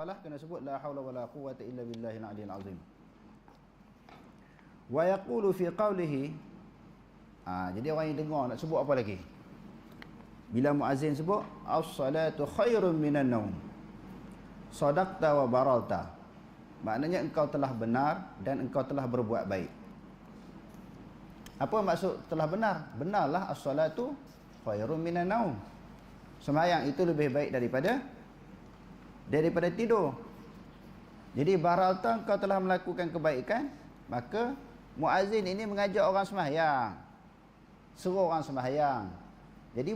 hafalah kena sebut la haula wala quwwata illa billahil aliyil azim. Wa yaqulu fi qawlihi ha, jadi orang yang dengar nak sebut apa lagi? Bila muazzin sebut as-salatu khairun minan naum. Sadaqta wa baralta maknanya engkau telah benar dan engkau telah berbuat baik. Apa maksud telah benar? Benarlah as-salatu khairun minan naum. Sembahyang itu lebih baik daripada daripada tidur. Jadi baralta engkau telah melakukan kebaikan maka muazzin ini mengajak orang sembahyang. Suruh orang sembahyang. Jadi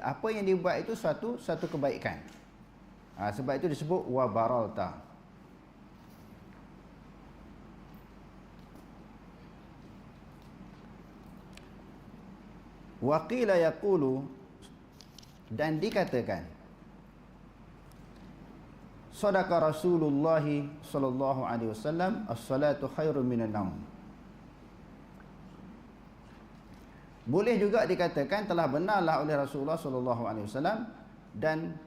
apa yang dibuat itu suatu satu kebaikan. Ha, sebab itu disebut wa baralta waqila yaqulu dan dikatakan sadaqa Rasulullah sallallahu alaihi wasallam as-salatu khairun minan naum Boleh juga dikatakan telah benarlah oleh Rasulullah sallallahu alaihi wasallam dan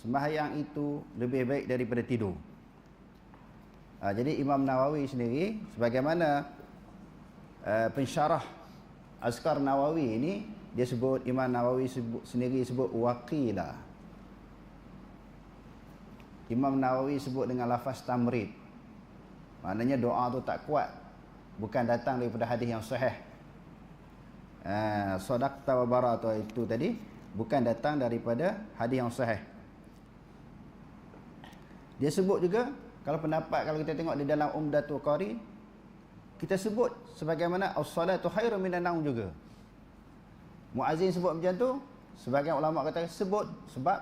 sembahyang itu lebih baik daripada tidur. Ha, jadi Imam Nawawi sendiri sebagaimana uh, pensyarah Azkar Nawawi ini dia sebut Imam Nawawi sebut, sendiri sebut waqila. Imam Nawawi sebut dengan lafaz tamrid. Maknanya doa tu tak kuat. Bukan datang daripada hadis yang sahih. Ah, sadaqta wa barata itu tadi bukan datang daripada hadis yang sahih. Dia sebut juga kalau pendapat kalau kita tengok di dalam Umdatul Qari kita sebut sebagaimana as-salatu khairun minan naum juga. Muazzin sebut macam tu, sebagian ulama kata sebut sebab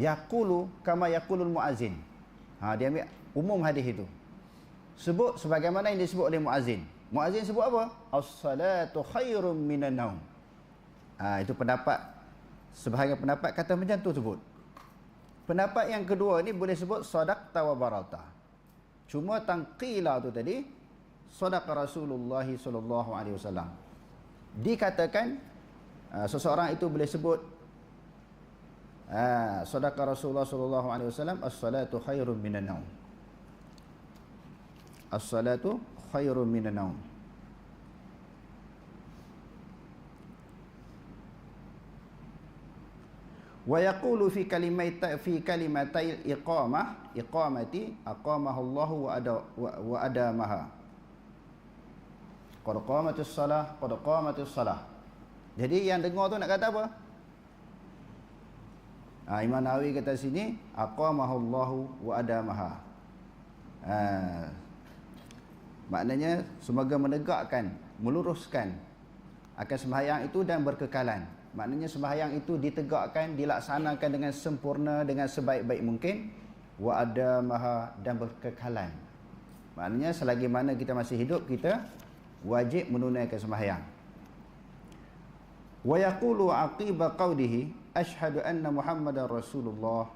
yaqulu kama yaqulul muazzin. Ha dia ambil umum hadis itu. Sebut sebagaimana yang disebut oleh muazzin. Muazzin sebut apa? As-salatu khairum minan naum. Ha, itu pendapat sebahagian pendapat kata macam tu sebut. Pendapat yang kedua ni boleh sebut sadaqta wa barata. Cuma tangqila tu tadi sadaqa Rasulullah sallallahu alaihi wasallam. Dikatakan uh, seseorang itu boleh sebut uh, sadaqa Rasulullah sallallahu alaihi wasallam as-salatu khairum minan naum. As-salatu khairun minan naum. Wa yaqulu fi kalimati fi kalimatai iqamah iqamati aqamahu Allah wa ada wa adamaha. Qad qamatis salah qad qamatis salah. Jadi yang dengar tu nak kata apa ha, Imam Nawawi kata sini aqamahu Allah wa adamaha ha, Maknanya semoga menegakkan, meluruskan akan sembahyang itu dan berkekalan. Maknanya sembahyang itu ditegakkan, dilaksanakan dengan sempurna dengan sebaik-baik mungkin wa ada maha dan berkekalan. Maknanya selagi mana kita masih hidup kita wajib menunaikan sembahyang. Wa yaqulu aqiba qawlihi ashhadu anna Muhammadar Rasulullah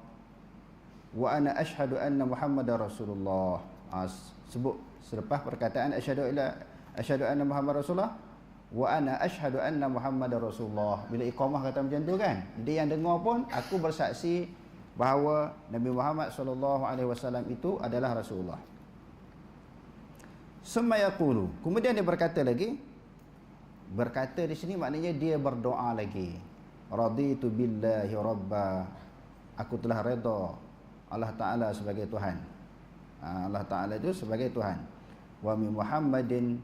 wa ana ashhadu anna Muhammadar Rasulullah. As, sebut selepas perkataan asyhadu ila asyhadu anna muhammad rasulullah wa ana asyhadu anna muhammadar rasulullah bila iqamah kata macam tu kan? Jadi yang dengar pun aku bersaksi bahawa Nabi Muhammad sallallahu alaihi wasallam itu adalah rasulullah. Summa yaqulu. Kemudian dia berkata lagi berkata di sini maknanya dia berdoa lagi raditu billahi rabba. Aku telah redha Allah taala sebagai tuhan. Ha, Allah taala itu sebagai tuhan. Wa Muhammadin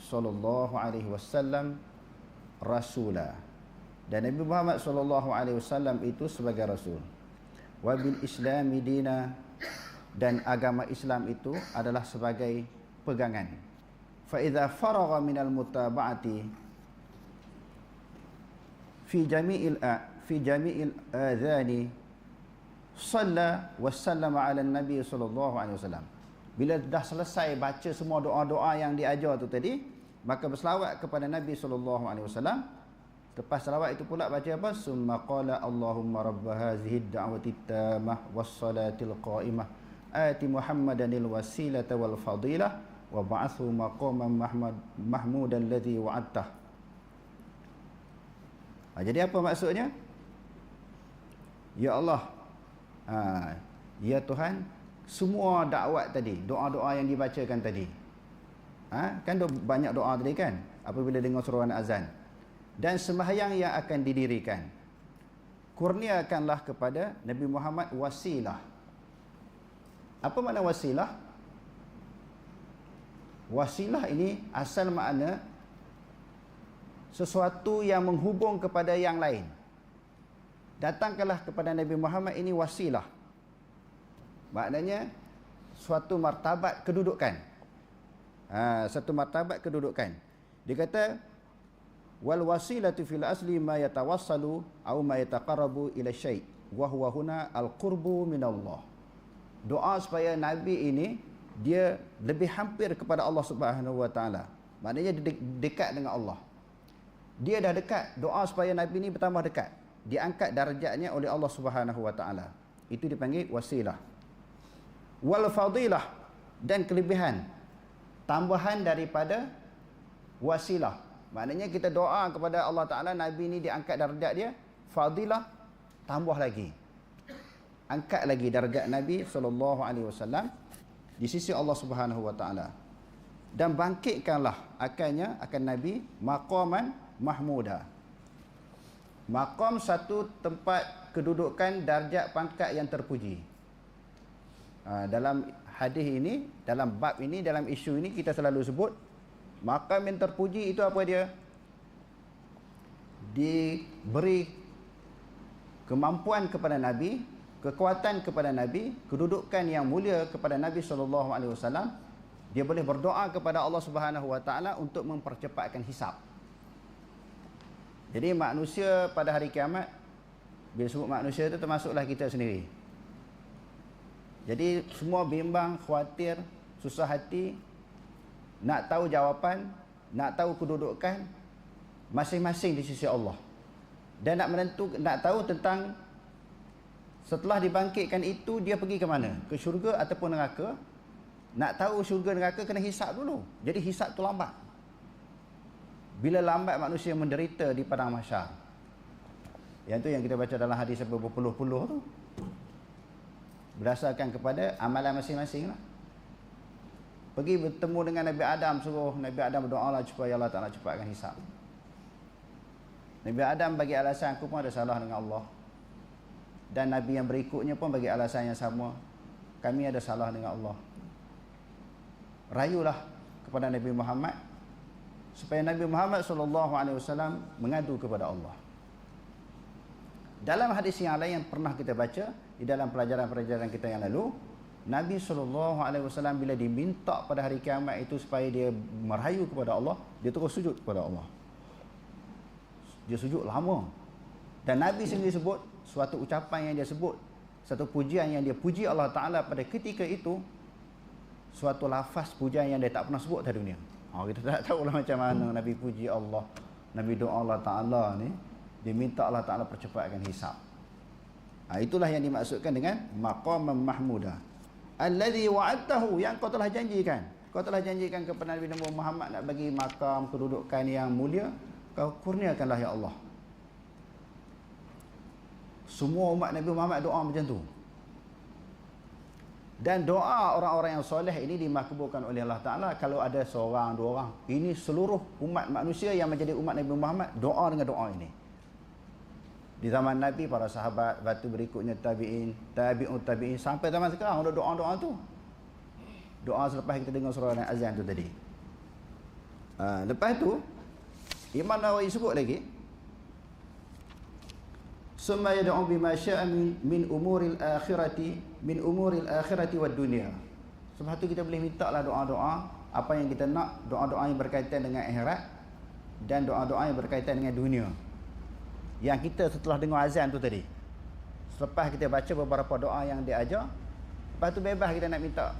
sallallahu alaihi wasallam rasula. Dan Nabi Muhammad sallallahu alaihi wasallam itu sebagai rasul. Wa bil islami dina. Dan agama Islam itu adalah sebagai pegangan. Fa idza faragha minal mutaba'ati fi jami'il a fi jami'il adhani salla wa sallama ala nabi sallallahu alaihi wasallam. Bila dah selesai baca semua doa-doa yang diajar tu tadi maka berselawat kepada Nabi sallallahu alaihi wasallam. Lepas selawat itu pula baca apa? Summa qala Allahumma rabb hadhihi ad-da'wati tammah was-salatil qa'imah ati Muhammadanil wasilata wal fadilah wa ba'athu maqaman mahmud mahmudan alladhi wa'adtah ha, jadi apa maksudnya ya Allah ha, ya Tuhan, semua dakwat tadi, doa-doa yang dibacakan tadi. Ha, kan do, banyak doa tadi kan? Apabila dengar seruan azan. Dan sembahyang yang akan didirikan. Kurniakanlah kepada Nabi Muhammad wasilah. Apa makna wasilah? Wasilah ini asal makna sesuatu yang menghubung kepada yang lain. Datangkanlah kepada Nabi Muhammad ini wasilah. Maknanya suatu martabat kedudukan. Ha, satu martabat kedudukan. Dia kata wal wasilatu fil asli ma yatawassalu aw ma yataqarrabu ila syai' wa huwa huna al qurbu min Allah. Doa supaya nabi ini dia lebih hampir kepada Allah Subhanahu wa taala. Maknanya dia dekat dengan Allah. Dia dah dekat, doa supaya nabi ini bertambah dekat. Diangkat darjatnya oleh Allah Subhanahu wa taala. Itu dipanggil wasilah. Wal fadilah dan kelebihan tambahan daripada wasilah. Maknanya kita doa kepada Allah Taala nabi ini diangkat darjat dia, fadilah tambah lagi angkat lagi darjat Nabi sallallahu alaihi wasallam di sisi Allah Subhanahu wa taala. Dan bangkitkanlah akannya akan Nabi maqaman mahmuda. Maqam satu tempat kedudukan darjat pangkat yang terpuji. Ha, dalam hadis ini, dalam bab ini, dalam isu ini kita selalu sebut maqam yang terpuji itu apa dia? Diberi kemampuan kepada Nabi kekuatan kepada Nabi, kedudukan yang mulia kepada Nabi sallallahu alaihi wasallam, dia boleh berdoa kepada Allah Subhanahu wa taala untuk mempercepatkan hisap. Jadi manusia pada hari kiamat bila sebut manusia itu termasuklah kita sendiri. Jadi semua bimbang, khawatir, susah hati nak tahu jawapan, nak tahu kedudukan masing-masing di sisi Allah. Dan nak menentu nak tahu tentang Setelah dibangkitkan itu dia pergi ke mana? Ke syurga ataupun neraka? Nak tahu syurga neraka kena hisap dulu. Jadi hisap tu lambat. Bila lambat manusia menderita di padang mahsyar. Yang tu yang kita baca dalam hadis berpuluh-puluh tu. Berdasarkan kepada amalan masing-masing lah. Pergi bertemu dengan Nabi Adam suruh Nabi Adam berdoa lah supaya Allah Ta'ala cepatkan hisap. Nabi Adam bagi alasan aku pun ada salah dengan Allah dan Nabi yang berikutnya pun bagi alasan yang sama kami ada salah dengan Allah rayulah kepada Nabi Muhammad supaya Nabi Muhammad SAW mengadu kepada Allah. Dalam hadis yang lain yang pernah kita baca di dalam pelajaran-pelajaran kita yang lalu Nabi SAW bila diminta pada hari kiamat itu supaya dia merayu kepada Allah dia terus sujud kepada Allah. Dia sujud lama. Dan Nabi sendiri sebut suatu ucapan yang dia sebut satu pujian yang dia puji Allah Ta'ala pada ketika itu suatu lafaz pujian yang dia tak pernah sebut di dunia oh, kita tak tahu lah macam mana Nabi puji Allah. Nabi doa Allah Ta'ala ni dia minta Allah Ta'ala percepatkan hisap ha, itulah yang dimaksudkan dengan maqam mahmudah alladhi wa'adtahu yang kau telah janjikan. Kau telah janjikan kepada Nabi Muhammad nak bagi makam kedudukan yang mulia kau kurniakanlah ya Allah. Semua umat Nabi Muhammad doa macam tu. Dan doa orang-orang yang soleh ini dimakbulkan oleh Allah Ta'ala kalau ada seorang, dua orang. Ini seluruh umat manusia yang menjadi umat Nabi Muhammad doa dengan doa ini. Di zaman Nabi, para sahabat, batu berikutnya tabi'in, tabi'un tabi'in. Sampai zaman sekarang ada doa-doa tu. Doa selepas kita dengar surah dan azan tu tadi. Uh, lepas tu, Imam Nawawi sebut lagi, summa yad'u bima syaa min, min umuril akhirati min umuril akhirati wad dunya sebab tu kita boleh minta lah doa-doa apa yang kita nak doa-doa yang berkaitan dengan akhirat dan doa-doa yang berkaitan dengan dunia. Yang kita setelah dengar azan tu tadi. Selepas kita baca beberapa doa yang dia ajar lepas tu bebas kita nak minta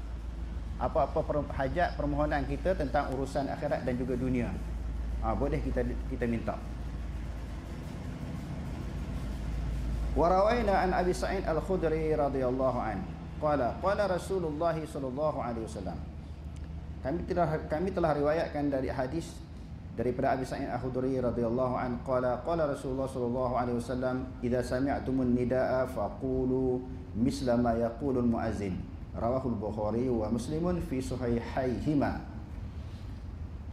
apa-apa hajat permohonan kita tentang urusan akhirat dan juga dunia. Ha, boleh kita kita minta وروينا عن أبي سعيد الخدري رضي الله عنه قال قال رسول الله صلى الله عليه وسلم kami telah kami telah riwayatkan dari hadis daripada Abi Sa'id Al-Khudri radhiyallahu an qala qala Rasulullah sallallahu alaihi wasallam idza sami'tumun nidaa faqulu misla ma yaqulu al-muazzin rawahu al-Bukhari wa Muslimun fi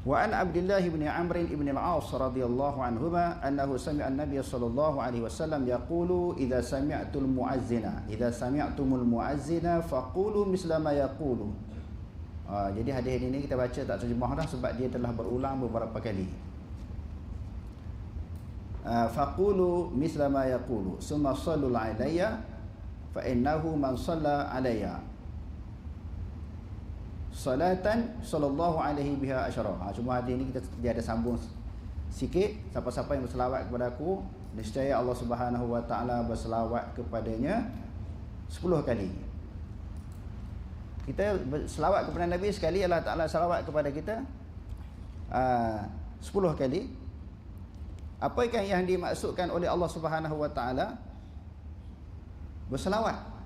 wa an Abdullah bin Amr ibn al-As radhiyallahu anhuma annahu sami'a an-nabiy sallallahu alaihi wasallam yaqulu idza sami'tul muazzina idza sami'tumul muazzina faqulu misla ma yaqulu Uh, jadi hadis ini kita baca tak terjemah dah sebab dia telah berulang beberapa kali. Uh, faqulu misla ma yaqulu summa sallu alayya fa innahu man salla alayya salatan sallallahu alaihi biha asyara. Ha, cuma hadis ini kita dia ada sambung sikit. Siapa-siapa yang berselawat kepada aku nescaya Allah Subhanahu wa taala berselawat kepadanya 10 kali. Kita selawat kepada Nabi sekali Allah Ta'ala selawat kepada kita uh, 10 kali. Apakah yang dimaksudkan oleh Allah Subhanahu Wa Ta'ala? Berselawat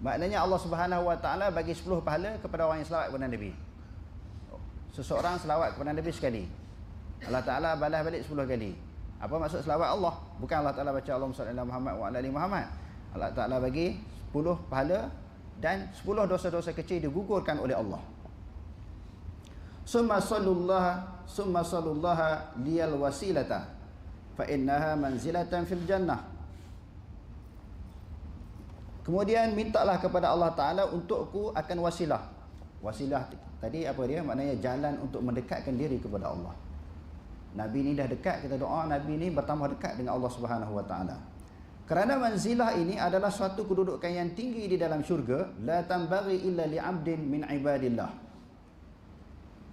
maknanya Allah Subhanahu Wa Ta'ala bagi 10 pahala kepada orang yang selawat kepada Nabi. Seseorang selawat kepada Nabi sekali. Allah Ta'ala balas balik 10 kali. Apa maksud selawat Allah? Bukan Allah Ta'ala baca Allahumma salli ala Muhammad wa ala Muhammad. Allah Ta'ala bagi 10 pahala dan 10 dosa-dosa kecil digugurkan oleh Allah. Summa sallallahu summa sallallahu liyal wasilata. Fa innaha manzilatan fil jannah. Kemudian mintalah kepada Allah Taala untukku akan wasilah. Wasilah tadi apa dia? Maknanya jalan untuk mendekatkan diri kepada Allah. Nabi ni dah dekat kita doa Nabi ni bertambah dekat dengan Allah Subhanahu Wa Taala. Kerana manzilah ini adalah suatu kedudukan yang tinggi di dalam syurga, la tambaghi illa li'abdin min ibadillah.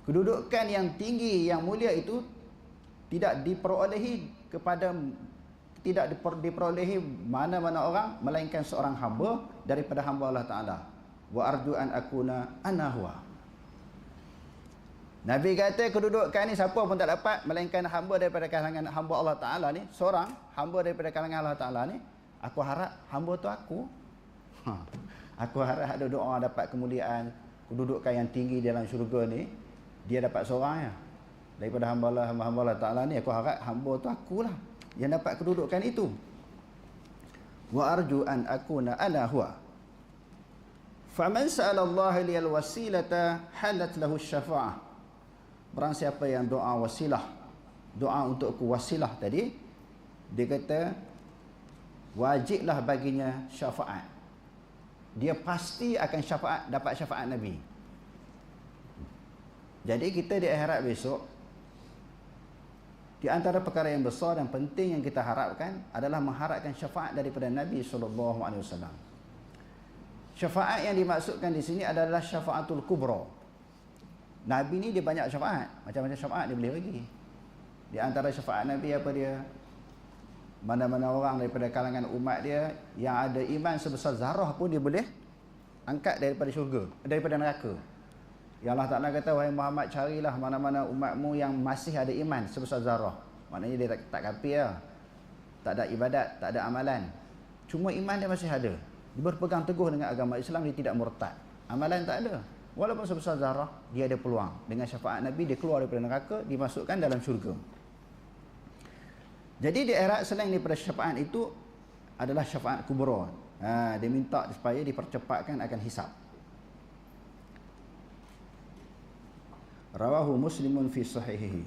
Kedudukan yang tinggi yang mulia itu tidak diperolehi kepada tidak diperolehi mana-mana orang melainkan seorang hamba daripada hamba Allah Taala. Wa arju an akuna ana huwa. Nabi kata kedudukan ni siapa pun tak dapat melainkan hamba daripada kalangan hamba Allah Taala ni, seorang hamba daripada kalangan Allah Taala ni, aku harap hamba tu aku. Ha. Aku harap ada doa dapat kemuliaan, kedudukan yang tinggi dalam syurga ni, dia dapat seorang ya. Daripada hamba Allah, hamba Allah Taala ni, aku harap hamba tu akulah yang dapat kedudukan itu. Wa arju an akuna ana huwa. Faman sa'ala Allah liyal wasilata halat lahu syafa'ah. Barang siapa yang doa wasilah Doa untuk ku wasilah tadi Dia kata Wajiblah baginya syafaat Dia pasti akan syafaat Dapat syafaat Nabi Jadi kita di akhirat besok Di antara perkara yang besar dan penting yang kita harapkan Adalah mengharapkan syafaat daripada Nabi SAW Syafaat yang dimaksudkan di sini adalah syafaatul kubra Nabi ni dia banyak syafaat. Macam-macam syafaat dia boleh bagi. Di antara syafaat Nabi apa dia? Mana-mana orang daripada kalangan umat dia yang ada iman sebesar zarah pun dia boleh angkat daripada syurga, daripada neraka. Ya Allah Ta'ala kata, wahai Muhammad carilah mana-mana umatmu yang masih ada iman sebesar zarah. Maknanya dia tak, tak kafir lah. Tak ada ibadat, tak ada amalan. Cuma iman dia masih ada. Dia berpegang teguh dengan agama Islam, dia tidak murtad. Amalan tak ada. Walaupun sebesar zarah, dia ada peluang. Dengan syafaat Nabi, dia keluar daripada neraka, dimasukkan dalam syurga. Jadi di akhirat selain daripada syafaat itu adalah syafaat kubra. Ha, dia minta supaya dipercepatkan akan hisap. Rawahu Muslimun fi sahihihi.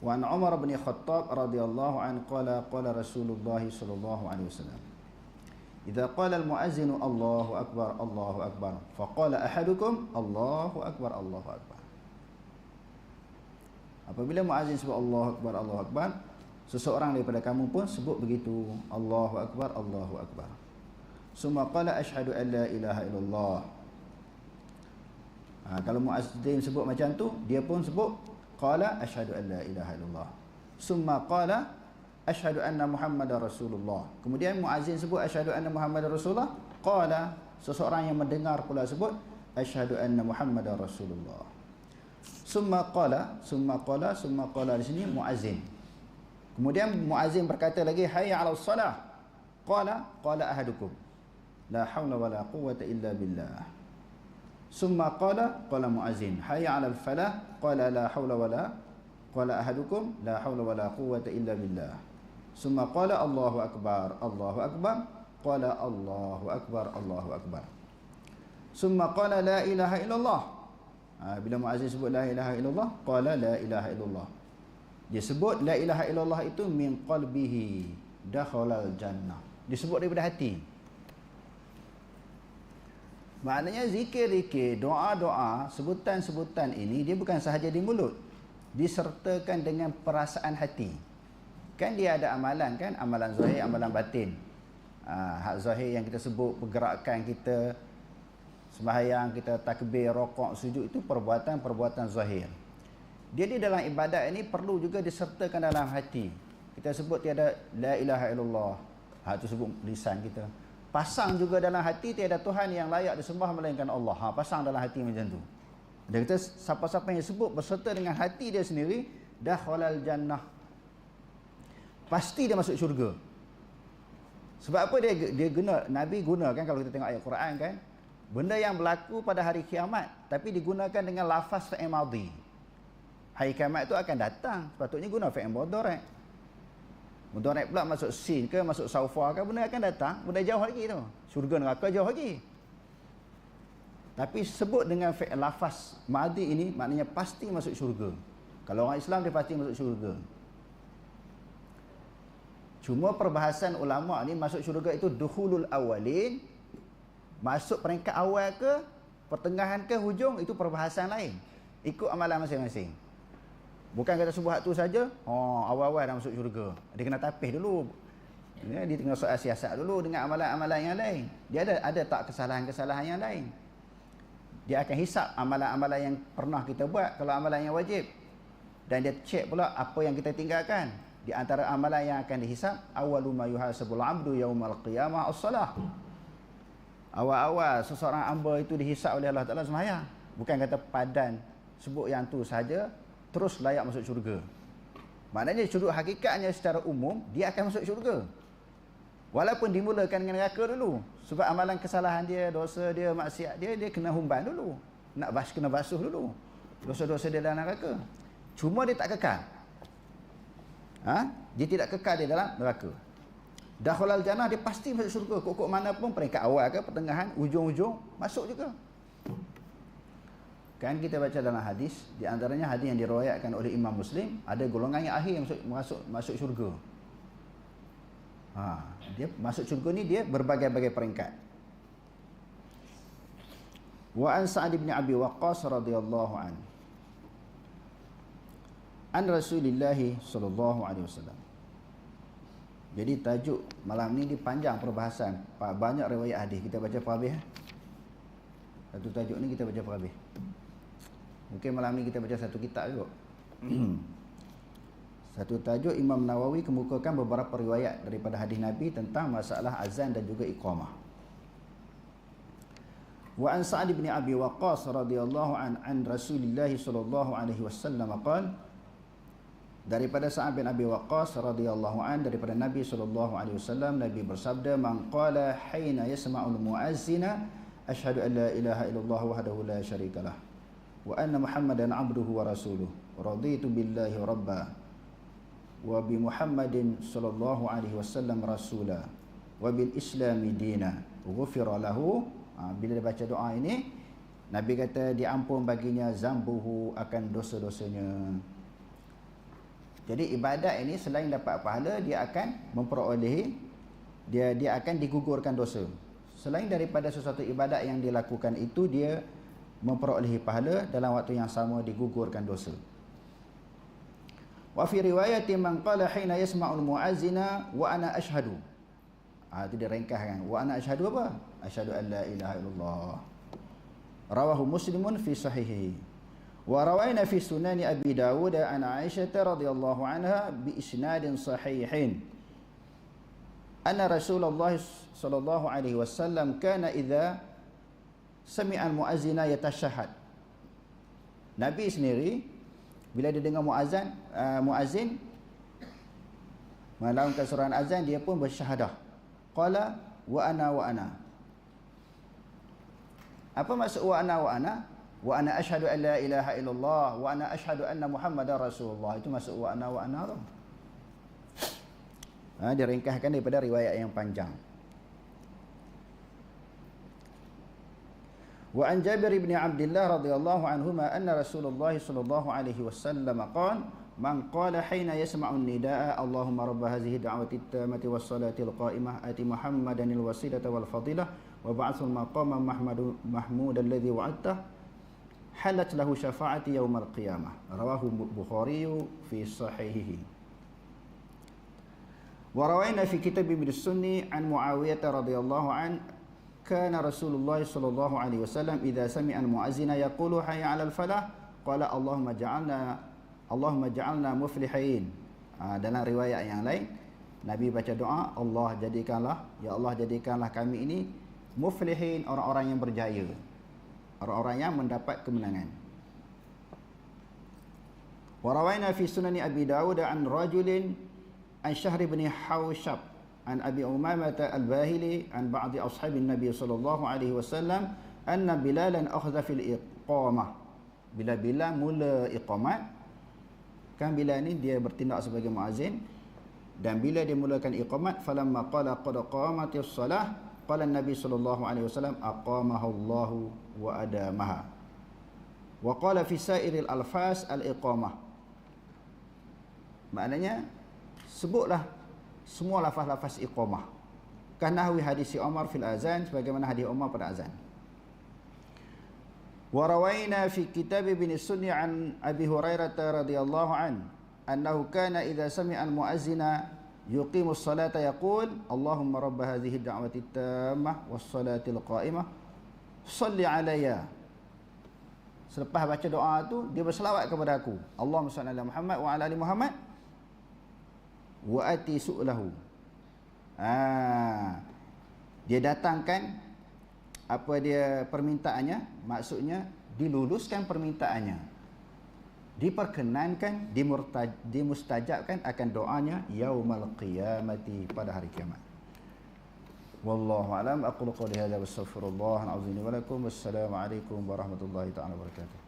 Wa an Umar bin Khattab radhiyallahu an qala qala Rasulullah sallallahu alaihi wasallam. إذا قال المؤذن الله أكبر الله أكبر فقال أحدكم الله أكبر الله أكبر Apabila muazzin sebut Allahu Akbar Allahu Akbar seseorang daripada kamu pun sebut begitu Allahu Akbar Allahu Akbar Suma qala asyhadu an la ilaha illallah ha, kalau muazzin sebut macam tu dia pun sebut qala asyhadu an la ilaha illallah. Suma qala asyhadu anna muhammadar rasulullah. Kemudian muazzin sebut asyhadu anna muhammadar rasulullah. Qala seseorang yang mendengar pula sebut asyhadu anna muhammadar rasulullah. Summa qala summa qala summa qala di sini muazzin kemudian muazzin berkata lagi hayya 'alas salah. Qala qala ahadukum. La haula wala quwwata illa billah summa qala qala muazzin hayya 'alal falah qala la haula wala qala ahadukum la haula wala quwwata illa billah. Summa qala Allahu akbar Allahu akbar. Qala Allahu akbar Allahu akbar. Summa qala la ilaha illallah. Ha, bila muazzin sebut la ilaha illallah qala la ilaha illallah. Dia sebut la ilaha illallah itu min qalbihi dakhalal jannah. Disebut daripada hati maknanya zikir-zikir doa-doa sebutan-sebutan ini dia bukan sahaja di mulut disertakan dengan perasaan hati kan dia ada amalan kan amalan zahir amalan batin ha, hak zahir yang kita sebut pergerakan kita sembahyang kita takbir rokok sujud itu perbuatan-perbuatan zahir jadi dalam ibadat ini perlu juga disertakan dalam hati. Kita sebut tiada la ilaha illallah. Ha itu sebut lisan kita. Pasang juga dalam hati tiada Tuhan yang layak disembah melainkan Allah. Ha pasang dalam hati macam tu. Dia kata siapa-siapa yang sebut berserta dengan hati dia sendiri dah halal jannah. Pasti dia masuk syurga. Sebab apa dia dia guna Nabi guna kan kalau kita tengok ayat Quran kan benda yang berlaku pada hari kiamat tapi digunakan dengan lafaz fi'il madhi hari kiamat itu akan datang sepatutnya guna fi'il mudarat mudarat pula masuk sin ke masuk saufa ke benda akan datang. Benda jauh lagi tu. Syurga neraka jauh lagi. Tapi sebut dengan fi'il lafaz madi ini maknanya pasti masuk syurga. Kalau orang Islam dia pasti masuk syurga. Cuma perbahasan ulama ni masuk syurga itu duhulul awalin. Masuk peringkat awal ke pertengahan ke hujung itu perbahasan lain. Ikut amalan masing-masing Bukan kata subuh tu saja, oh awal-awal dah masuk syurga. Dia kena tapis dulu. Ya, dia tengah soal siasat dulu dengan amalan-amalan yang lain. Dia ada ada tak kesalahan-kesalahan yang lain. Dia akan hisap amalan-amalan yang pernah kita buat kalau amalan yang wajib. Dan dia cek pula apa yang kita tinggalkan. Di antara amalan yang akan dihisap, awalu ma yuhasabul abdu yaumal qiyamah as-salah. Awal-awal seseorang hamba itu dihisap oleh Allah Taala sembahyang. Bukan kata padan sebut yang tu saja terus layak masuk syurga. Maknanya syurga hakikatnya secara umum dia akan masuk syurga. Walaupun dimulakan dengan neraka dulu. Sebab amalan kesalahan dia, dosa dia, maksiat dia, dia kena humban dulu. Nak bas kena basuh dulu. Dosa-dosa dia dalam neraka. Cuma dia tak kekal. Ha? Dia tidak kekal di dalam neraka. Dakhulal jannah dia pasti masuk syurga. Kok-kok mana pun peringkat awal ke pertengahan, ujung-ujung masuk juga. Kan kita baca dalam hadis, di antaranya hadis yang diriwayatkan oleh Imam Muslim, ada golongan yang akhir yang masuk masuk, masuk syurga. Ha, dia masuk syurga ni dia berbagai-bagai peringkat. Wa an Sa'ad bin Abi Waqqas radhiyallahu an. An Rasulullah sallallahu alaihi wasallam. Jadi tajuk malam ni dia panjang perbahasan, banyak riwayat hadis. Kita baca per habis. Eh? Satu tajuk ni kita baca per habis. Mungkin malam ni kita baca satu kitab juga. satu tajuk Imam Nawawi kemukakan beberapa riwayat daripada hadis Nabi tentang masalah azan dan juga iqamah. Wa an Sa'ad bin Abi Waqqas radhiyallahu an an Rasulillah sallallahu alaihi wasallam qala daripada Sa'ad bin Abi Waqqas radhiyallahu an daripada Nabi sallallahu alaihi wasallam Nabi bersabda man qala hina yasma'ul muazzina asyhadu an la ilaha illallah wahdahu la syarikalah wa anna muhammadan abduhu wa rasuluh. Raditu billahi rabba. Wa bi muhammadin sallallahu alaihi wasallam rasula. Wa bil islami dina. Ghufira lahu. Ha, bila dia baca doa ini nabi kata diampun baginya zambuhu akan dosa-dosanya. Jadi ibadat ini selain dapat pahala dia akan memperolehi dia dia akan digugurkan dosa. Selain daripada sesuatu ibadat yang dilakukan itu dia memperolehi pahala dalam waktu yang sama digugurkan dosa. Wa fi riwayat man qala hina yasma'ul mu'azzina wa ana ashhadu. Ah itu dia ringkaskan. Wa ana ashhadu apa? Ashhadu an la ilaha illallah. Rawahu Muslimun fi sahihi. Wa rawaina fi sunani Abi Dawud an Aisyah radhiyallahu anha bi isnadin sahihin. Anna Rasulullah sallallahu alaihi wasallam kana idza sami'al muazzina yatashahad. Nabi sendiri bila dia dengar muazzin uh, muazzin melakukan suruhan azan dia pun bersyahadah. Qala wa ana wa ana. Apa maksud wa ana wa ana? Wa ana asyhadu an la ilaha illallah wa ana asyhadu anna Muhammadar Rasulullah. Itu maksud wa ana wa ana tu. Ha, daripada riwayat yang panjang. Wa an Jabir bin Abdullah radhiyallahu anhuma anna Rasulullah sallallahu alaihi wasallam qala Man qala hina yasma'u an-nidaa Allahumma rabb hadhihi da'wati at-tammati was-salati al-qa'imah ati Muhammadan al-wasilata wal-fadilah wa ba'athu al-maqama mahmud alladhi wa'adta halat lahu syafa'ati yawm al-qiyamah rawahu Bukhari fi sahihihi wa rawayna fi kitab ibn sunni an Muawiyah radhiyallahu an kana Rasulullah sallallahu alaihi wasallam idza sami'a al-mu'azzina yaqulu hayya 'ala al-falah qala Allahumma ja'alna Allahumma ja'alna muflihin. Ha, dalam riwayat yang lain, Nabi baca doa, Allah jadikanlah, Ya Allah jadikanlah kami ini muflihin, orang-orang yang berjaya. Orang-orang yang mendapat kemenangan. Warawayna fi sunani Abi Dawud an rajulin an Syahr bin Hawshab an Abi Umamah al-Bahili an ba'di ashabin Nabi sallallahu alaihi wasallam anna Bilalan akhadha fil iqamah. Bila Bilal mula iqamat, Kan bila ni dia bertindak sebagai muazin dan bila dia mulakan iqamat falamma qala qad qamatis salah. Qala nabi sallallahu alaihi wasallam aqamahu Allah wa adamaha. Wa qala fi sa'iril alfas al iqamah maknanya sebutlah semua lafaz-lafaz iqamah. Kanahwi hadis Umar fil azan sebagaimana hadis Umar pada azan. Wa rawaina fi kitab ibn sunni an abi hurairah radhiyallahu an annahu kana idza sami'a al muazzina yuqimu as-salata yaqul allahumma rabb hadhihi ad-da'wati at-tammah was-salati al-qa'imah salli 'alayya. Selepas baca doa tu dia berselawat kepada aku. Allahumma salli ala Muhammad wa ala ali Muhammad wa ati su'lahu. Ah. Dia datangkan apa dia permintaannya? Maksudnya diluluskan permintaannya. Diperkenankan dimustajabkan akan doanya yaumal qiyamati pada hari kiamat. Wallahu alam. Aqulu qawli hadza wastaghfirullah alazim wa lakum wassalamu alaikum warahmatullahi taala wabarakatuh